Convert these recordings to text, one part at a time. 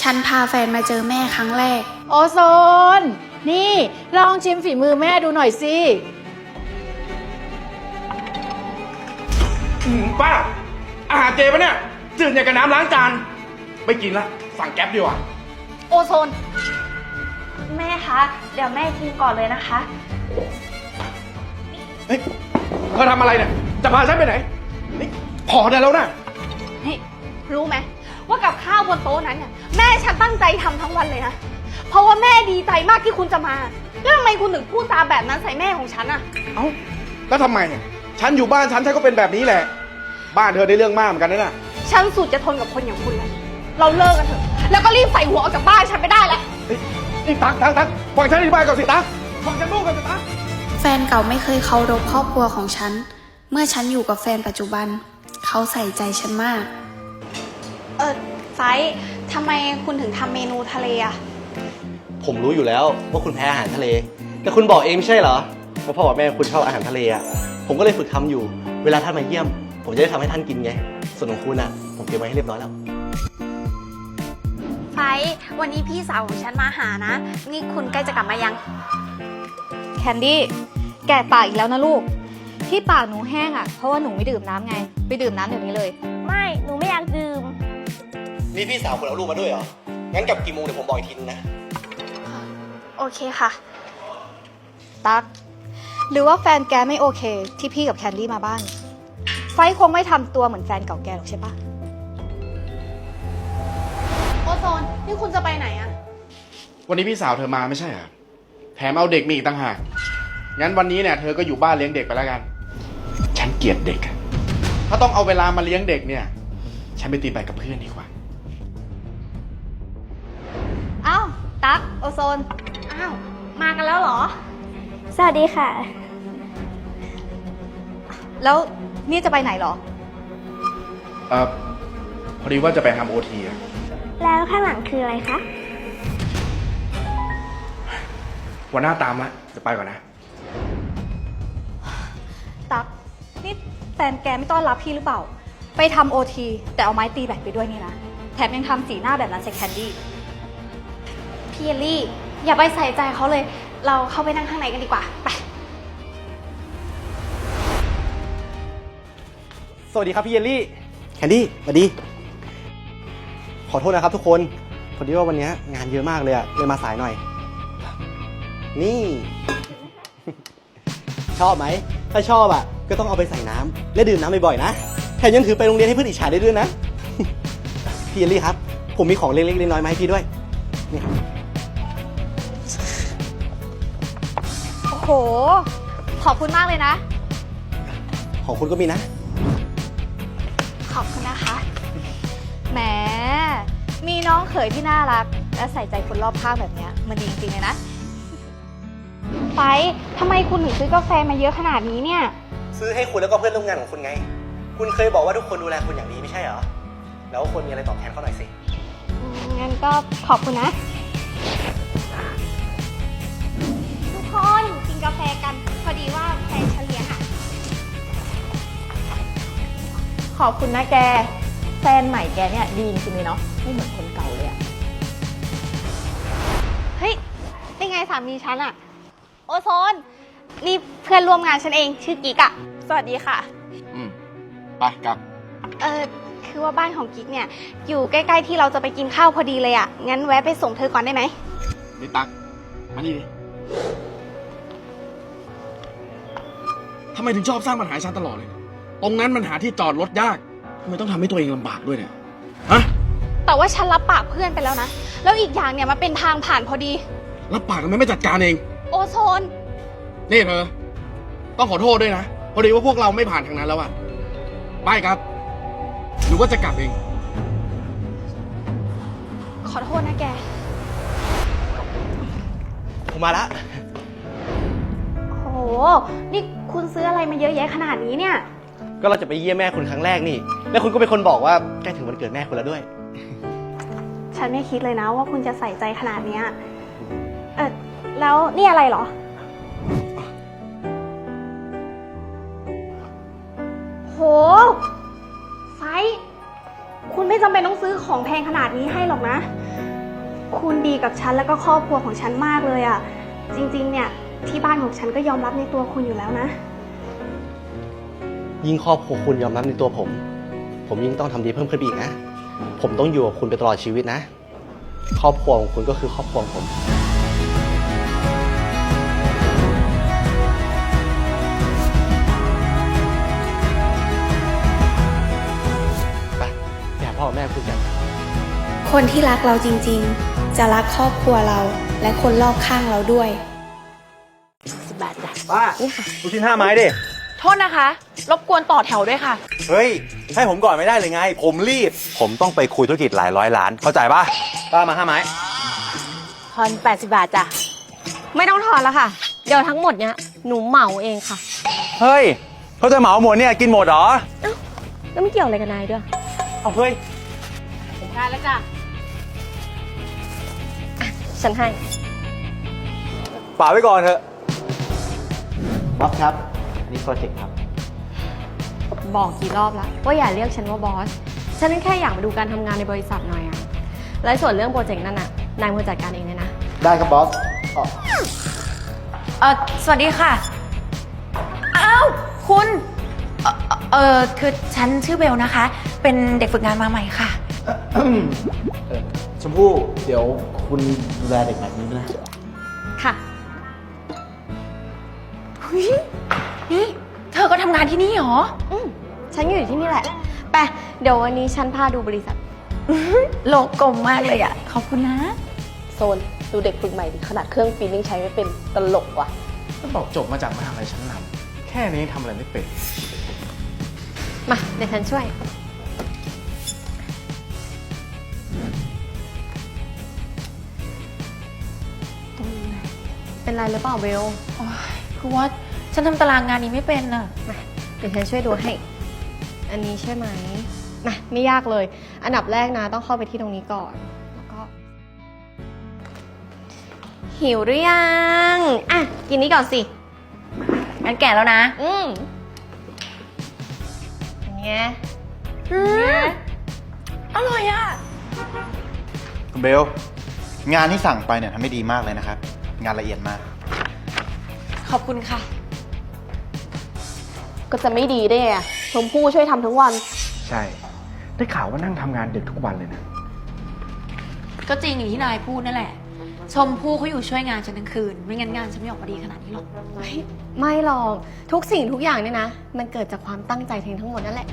ฉันพาแฟนมาเจอแม่ครั้งแรก โอโซน นี่ ลองชิมฝีมือแม่ดูหน่อยสิ อืมป้า อาหารเจปะเนี่ยจืดอย่างกับน้ำล้างจาน ไม่กินละ สั่งแก๊ปดีกว่า โอโซน แม่คะ เดี๋ยวแม่กินก่อนเลยนะคะ เฮ้ยเธอทำอะไรเนี่ย จะพาฉันไปไหน นี่พอได้แล้วนะ นี่ รู้ไหม ว่ากับข้าวบนโต๊ะนั้นเนี่ยแม่ฉันตั้งใจทำทั้งวันเลยนะ เพราะว่าแม่ดีใจมากที่คุณจะมา แล้วทำไมคุณถึงพูดจาแบบนั้นใส่แม่ของฉันอะเอ้าแล้วทำไมอะฉันอยู่บ้านฉันฉันก็เป็นแบบนี้แหละ บ้านเธอได้เรื่องมากเหมือนกันนะน่ะฉันสุดจะทนกับคนอย่างคุณแล้วเราเลิกกันเถอะ แล้วก็รีบใส่หัวออกจากบ้านฉันไปได้แล้ว เฮ้ยนี่ตักตักตักฟังฉันอธิบายก่อนสิตักฟังฉันพูดก่อนสิตัก แฟนเก่าไม่เคยเคารพครอบครัวของฉัน เมื่อฉันอยู่กับแฟนปัจจุบัน เขาใส่ใจฉันมาก เออไฟท์ทำไมคุณถึงทำเมนูทะเลอะผมรู้อยู่แล้วว่าคุณแพ้อาหารทะเล แต่คุณบอกเองไม่ใช่เหรอว่าพ่อกับแม่คุณชอบอาหารทะเลอะ ผมก็เลยฝึกทำอยู่ เวลาท่านมาเยี่ยม ผมจะได้ทำให้ท่านกินไง ส่วนของคุณอะ ผมเตรียมไว้ให้เรียบร้อยแล้ว ไฟท์วันนี้พี่สาวของฉันมาหานะ นี่คุณใกล้จะกลับมายัง แคนดี้ แกะปากอีกแล้วนะลูก ที่ปากหนูแห้งอะ เพราะว่าหนูไม่ดื่มน้ำไง ไปดื่มน้ำเดี๋ยวนี้เลย นี่พี่สาวคุณเอาลูกมาด้วยเหรอ งั้นกลับกี่โมงเดี๋ยวผมบอกอีกทีนึงนะ โอเคค่ะ ตั๊กหรือว่าแฟนแกไม่โอเค ที่พี่กับแคนดี้มาบ้าน ไฟท์คงไม่ทำตัวเหมือนแฟนเก่าแกหรอกใช่ปะโอโซน นี่คุณจะไปไหนอะวันนี้พี่สาวเธอมาไม่ใช่เหรอ แถมเอาเด็กมีอีกต่างหาก งั้นวันนี้เนี่ยเธอก็อยู่บ้านเลี้ยงเด็กไปแล้วกัน ฉันเกลียดเด็กอะถ้าต้องเอาเวลามาเลี้ยงเด็กเนี่ย ฉันไปตีแบดกับเพื่อนดีกว่า ตั๊กโอโซน อ้าว มากันแล้วเหรอ สวัสดีค่ะ แล้วนี่จะไปไหนเหรอ เออพอดีว่าจะไปทำโอทีอะแล้วข้างหลังคืออะไรคะ หัวหน้าตามละจะไปก่อนนะ ตั๊กนี่แฟนแกไม่ต้อนรับพี่หรือเปล่า ไปทำโอทีแต่เอาไม้ตีแบตไปด้วยนี่นะ แถมยังทำสีหน้าแบบนั้นใส่แคนดี้ พี่เอลลี่ อย่าไปใส่ใจเขาเลย เราเข้าไปนั่งข้างในกันดีกว่า ไป สวัสดีครับพี่เยลลี่ แคนดี้สวัสดี ขอโทษนะครับทุกคน พอดีว่าวันนี้งานเยอะมากเลยอะเลยมาสายหน่อย นี่ ชอบไหม ถ้าชอบอะก็ต้องเอาไปใส่น้ำและดื่มน้ำบ่อยๆนะ แถมยังถือไปโรงเรียนให้เพื่อนอิจฉาได้ด้วยนะ พี่เยลลี่ครับ ผมมีของเล็กๆน้อยๆมาให้พี่ด้วย โอ้โห ขอบคุณมากเลยนะ ของคุณก็มีนะ ขอบคุณนะคะ แหม มีน้องเขยที่น่ารัก และใส่ใจคนรอบข้างแบบเนี้ยมันดีจริงๆเลยนะไฟท์ทำไมคุณถึงซื้อกาแฟมาเยอะขนาดนี้เนี่ย ซื้อให้คุณแล้วก็เพื่อนร่วมงานของคุณไง คุณเคยบอกว่าทุกคนดูแลคุณอย่างดีไม่ใช่เหรอ แล้วคนมีอะไรตอบแทนเขาหน่อยสิอืมงั้นก็ขอบคุณนะ กินกาแฟกันพอดีว่าแฟนฉันเลี้ยงอะ ขอบคุณนะแก แฟนใหม่แกเนี่ยดีจริงๆเลยเนาะไม่เหมือนคนเก่าเลยอะเฮ้ยนี่ไงสามีฉันอะโอโซน นี่เพื่อนร่วมงานฉันเอง ชื่อกิ๊กอะสวัสดีค่ะ อืมไปกลับ เออคือว่าบ้านของกิ๊กเนี่ย อยู่ใกล้ๆที่เราจะไปกินข้าวพอดีเลยอะงั้นแวะไปส่งเธอก่อนได้ไหมนี่ตักมานี่ดิ ทำไมถึงชอบสร้างปัญหาให้ฉันตลอดเลย ตรงนั้นมันหาที่จอดรถยากทำไมต้องทำให้ตัวเองลำบากด้วยเนี่ย ฮะ แต่ว่าฉันรับปากเพื่อนไปแล้วนะ แล้วอีกอย่างเนี่ยมันเป็นทางผ่านพอดี รับปากทำไมไม่จัดการเอง โอโซน นี่เธอ ต้องขอโทษด้วยนะ พอดีว่าพวกเราไม่ผ่านทางนั้นแล้วอะไปครับ หรือว่าจะกลับเอง ขอโทษนะแก ผมมาละโห นี่คุณซื้ออะไรมาเยอะแยะขนาดนี้เนี่ย ก็เราจะไปเยี่ยมแม่คุณครั้งแรกนี่ แล้วคุณก็เป็นคนบอกว่าใกล้ถึงวันเกิดแม่คุณแล้วด้วย ฉันไม่คิดเลยนะว่าคุณจะใส่ใจขนาดเนี้ยเออแล้วนี่อะไรเหรอ โหไฟท์คุณไม่จำเป็นต้องซื้อของแพงขนาดนี้ให้หรอกนะ คุณดีกับฉันแล้วก็ครอบครัวของฉันมากเลยอะจริงๆ เนี่ย ที่บ้านของฉันก็ยอมรับในตัวคุณอยู่แล้วนะ ยิ่งครอบครัวคุณยอมรับในตัวผม ผมยิ่งต้องทำดีเพิ่มขึ้นไปอีกนะ ผมต้องอยู่กับคุณไปตลอดชีวิตนะ ครอบครัวของคุณก็คือครอบครัวของผม ไปไปหาพ่อกับแม่คุยกัน คนที่รักเราจริงๆ จะรักครอบครัวเราและคนรอบข้างเราด้วย ป้าลูกชิ้นห้าไม้ดิ โทษนะคะ รบกวนต่อแถวด้วยค่ะ เฮ้ย ให้ผมก่อนไม่ได้เลยไง ผมรีบ ผมต้องไปคุยธุรกิจหลายร้อยล้าน เข้าใจป่ะป้ามาห้าไม้ ทอน80บาทจ้ะ ไม่ต้องทอนแล้วค่ะ เดี๋ยวทั้งหมดเนี้ยหนูเหมาเองค่ะเฮ้ยเขาจะเหมาหมดเนี่ยกินหมดเหรอแล้วไม่เกี่ยวอะไรกับนายด้วยเอาเฮ้ยได้แล้วจ้ะ ฉันให้ ฝากไว้ก่อนเถอะ บอสครับอันนี้โปรเจกต์ครับ บอกกี่รอบแล้วว่าอย่าเรียกฉันว่าบอส ฉันแค่อยากมาดูการทำงานในบริษัทหน่อยอะและส่วนเรื่องโปรเจกต์นั่นน่ะ นายควรจัดการเองเลยนะ ได้ครับบอสเออสวัสดีค่ะ อ้าว คุณ เอ่อเออคือฉันชื่อเบลนะคะ เป็นเด็กฝึกงานมาใหม่ค่ะชมพู่เดี๋ยวคุณดูแลเด็กแบบนี้ด้วยนะค่ะ ฮ้ยนี่เธอก็ทำงานที่นี่เหรอ อืมฉันอยู่ที่นี่แหละ ไป เดี๋ยววันนี้ฉันพาดูบริษัท โลกกลมมากเลยอะ ขอบคุณนะ โซน ดูเด็กฝึกใหม่ดิขนาดเครื่องปีนยังใช้ไม่เป็นตลกว่ะ ก็บอกจบมาจากมหาลัยชั้นนำแค่นี้ทำอะไรไม่เป็น มา เดี๋ยวฉันช่วย เป็นไรหรือเปล่าเบลโอ๊ยคือว่า ฉันทำตารางงานนี้ไม่เป็นอะ มาเดี๋ยวฉันช่วยดูให้ อันนี้ใช่ไหมมาไม่ยากเลย อันดับแรกนะ ต้องเข้าไปที่ตรงนี้ก่อน แล้วก็ หิวหรือยัง อะ กินนี้ก่อนสิ งั้นแก่แล้วนะ อืมอย่างเงี้ยอร่อยอะ คุณเบล งานที่สั่งไปเนี่ยทำได้ดีมากเลยนะครับ งานละเอียดมาก ขอบคุณค่ะ ก็จะไม่ดีได้ไงอะชมพู่ช่วยทำทั้งวัน ใช่ ได้ข่าวว่านั่งทำงานดึกทุกวันเลยนะ ก็จริงอย่างที่นายพูดนั่นแหละ ชมพู่เขาอยู่ช่วยงานฉันทั้งคืน ไม่งั้นงานฉันไม่ออกมาดีขนาดนี้หรอกไม่หรอก ทุกสิ่งทุกอย่างเนี่ยนะ มันเกิดจากความตั้งใจเทงทั้งหมดนั่นแหละ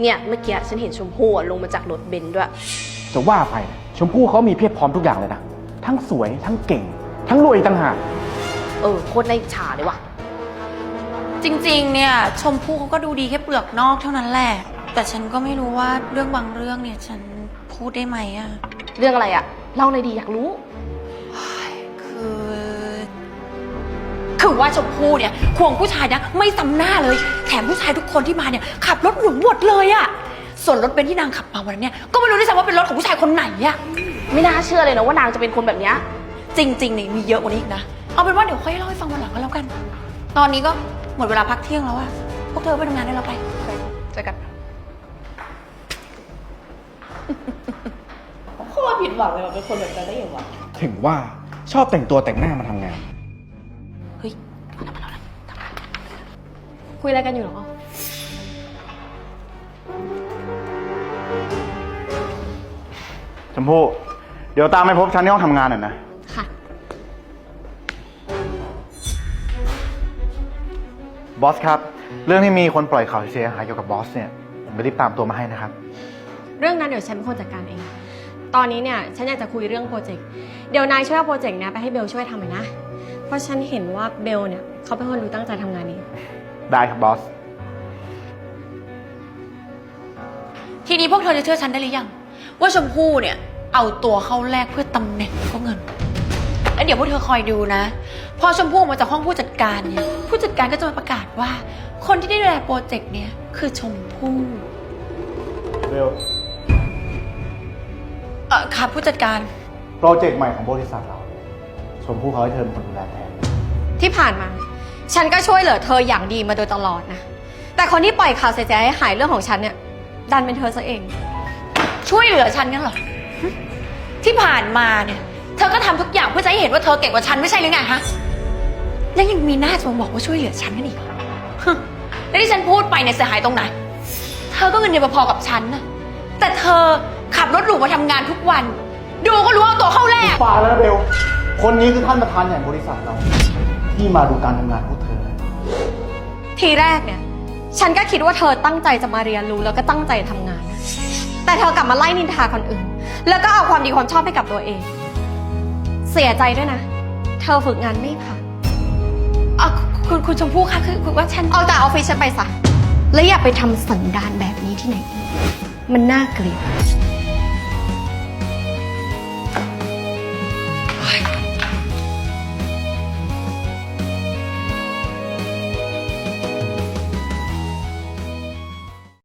เนี่ยเมื่อกี้ฉันเห็นชมพู่อะลงมาจากรถเบนซ์ด้วย จะว่าไปนะชมพู่เขามีเพียบพร้อมทุกอย่างเลยนะ ทั้งสวยทั้งเก่ง ทั้งรวยอีกต่างหาก เออโคตรน่าอิจฉาเลยว่ะ จริงๆ เนี่ย ชมพู่เขาก็ดูดีแค่เปลือกนอกเท่านั้นแหละ แต่ฉันก็ไม่รู้ว่าเรื่องบางเรื่องเนี่ย ฉันพูดได้ไหมอะ เรื่องอะไรอะเล่าเลยดีอยากรู้ ว่าชมพู่เนี่ยควงผู้ชายนะไม่ซ้ำหน้าเลย แถมผู้ชายทุกคนที่มาเนี่ยขับรถหรูหมดเลยอะส่วนรถเบนซ์ที่นางขับมาวันนั้นเนี่ยก็ไม่รู้ด้วยซ้ำว่าเป็นรถของผู้ชายคนไหนอะไม่น่าเชื่อเลยนะว่านางจะเป็นคนแบบเนี้ยจริงๆเนี่ยมีเยอะกว่านี้อีกนะ เอาเป็นว่าเดี๋ยวค่อยเล่าให้ฟังวันหลังก็แล้วกัน ตอนนี้ก็หมดเวลาพักเที่ยงแล้วอะพวกเธอไปทำงานได้แล้วไปเจอกันโคตรผิดหวังเลยว่าเป็นคนแบบนั้นได้ยังวะถึงว่าชอบแต่งตัวแต่งหน้ามาทำงานเฮ้ยมาแล้วมาแล้วทำงานคุยอะไรกันอยู่หรอ ชมพู่เดี๋ยวตามไปพบฉันที่ห้องทำงานหน่อยนะ ค่ะ บอสครับ เรื่องที่มีคนปล่อยข่าวเสียหายเกี่ยวกับบอสเนี่ย ผมจะรีบตามตัวมาให้นะครับ เรื่องนั้นเดี๋ยวฉันเป็นคนจัดการเอง ตอนนี้เนี่ย ฉันอยากจะคุยเรื่องโปรเจกต์ เดี๋ยวนายช่วยเอาโปรเจกต์เนี้ยไปให้เบลช่วยทำหน่อยนะ เพราะฉันเห็นว่าเบลเนี่ยเขาเป็นคนดูตั้งใจทำงานนี้ ได้ครับบอส ทีนี้พวกเธอจะเชื่อฉันได้หรือยัง ว่าชมพู่เนี่ย เอาตัวเข้าแลกเพื่อตำแหน่งแล้วก็เงินแล้วเดี๋ยวพวกเธอคอยดูนะ พอชมพู่ออกมาจากห้องผู้จัดการเนี่ยผู้จัดการก็จะมาประกาศว่า คนที่ได้ดูแลโปรเจกต์เนี่ยคือชมพู่เบล เออค่ะผู้จัดการ โปรเจกต์ใหม่ของบริษัทเรา ชมพู่เขาให้เธอเป็นคนดูแลแทน ที่ผ่านมา ฉันก็ช่วยเหลือเธออย่างดีมาโดยตลอดนะ แต่คนที่ปล่อยข่าวเสียใจให้หายเรื่องของฉันเนี่ย ดันเป็นเธอซะเอง ช่วยเหลือฉันงั้นเหรอหึที่ผ่านมาเนี่ย เธอก็ทำทุกอย่างเพื่อจะให้เห็นว่าเธอเก่งกว่าฉันไม่ใช่หรือไงฮะแล้วยังมีหน้าจะมาบอกว่าช่วยเหลือฉันกันอีกเหรอฮึแล้วที่ฉันพูดไปเนี่ยเสียหายตรงไหน เธอก็เงินเดือนพอๆกับฉันนะแต่เธอขับรถหรูมาทำงานทุกวัน ดูก็รู้ว่าเอาตัวเข้าแลกฝ่าแล้วนะเบล คนนี้คือท่านประธานใหญ่บริษัทเรา ที่มาดูการทำงานของเธอ ทีแรกเนี่ย ฉันก็คิดว่าเธอตั้งใจจะมาเรียนรู้แล้วก็ตั้งใจทำงาน แต่เธอกลับมาไล่นินทาคนอื่น แล้วก็เอาความดีความชอบให้กับตัวเอง เสียใจด้วยนะ เธอฝึกงานไม่ผ่านอะคุณคุณชมพู่คะคือคือว่าฉันออกจากออฟฟิศฉันไปซะแล้วอย่าไปทำสันดานแบบนี้ที่ไหน มันน่าเกลียด